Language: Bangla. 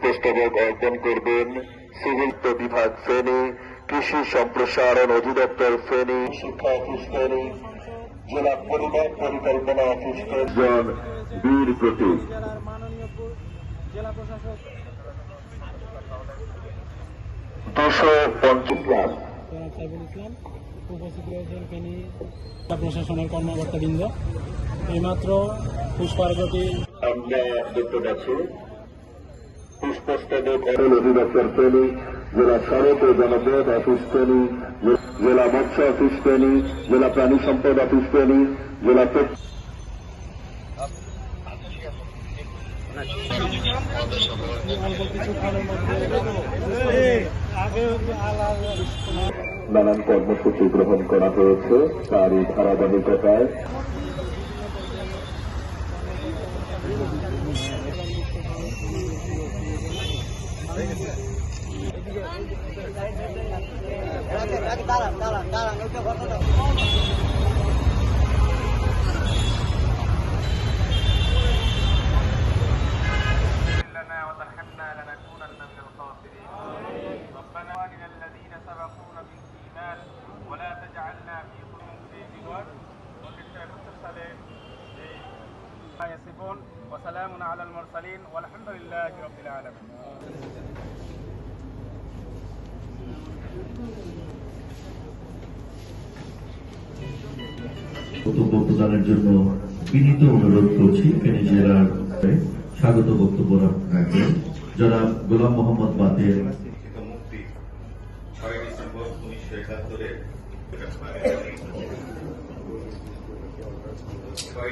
পুষ্পস্তবক অর্পণ করবেন সিভিল বিভাগ ফেনী কৃষি সম্প্রসারণ অধিদপ্তর ফেনী শিক্ষা অফিস ফেনী জেলা পরিবার পরিকল্পনা অফিস জন বীর প্রতীক। জেলার মাননীয় পু- জেলা প্রশাসক দুশো পঞ্চাশ লাখ জনাব সাইফুল ইসলাম উপস্থিত রয়েছেন ফেনী প্রশাসনের কর্মকর্তাবৃন্দ এইমাত্র পুষ্পার্ঘটি আমরা দেখতে পাচ্ছি পুষ্পস্তবক অরণ অধিদপ্তর ফেনী জেলা সড়ক ও জনপথ অফিস ফেনী জেলা মৎস্য অফিস ফেনী জেলা প্রাণী সম্পদ অফিস ফেনী জেলা নানান কর্মসূচি গ্রহণ করা হয়েছে, তারই ধারাবাহিকতায়। দাঁড়ান দাঁড়ান দাঁড়ান ওইটা ঘটনা ما يصفون وسلام على المرسلين والحمد لله رب العالمين বক্তব্য প্রদানের জন্য বিনীত অনুরোধ করছি ফেনী জেলার স্বাগত বক্তব্য রাখবেন জনাব গোলাম মোহাম্মদ বাতের শিক্ষিত মুক্তি ছয় ডিসেম্বর উনিশশো একাত্তরে সবাই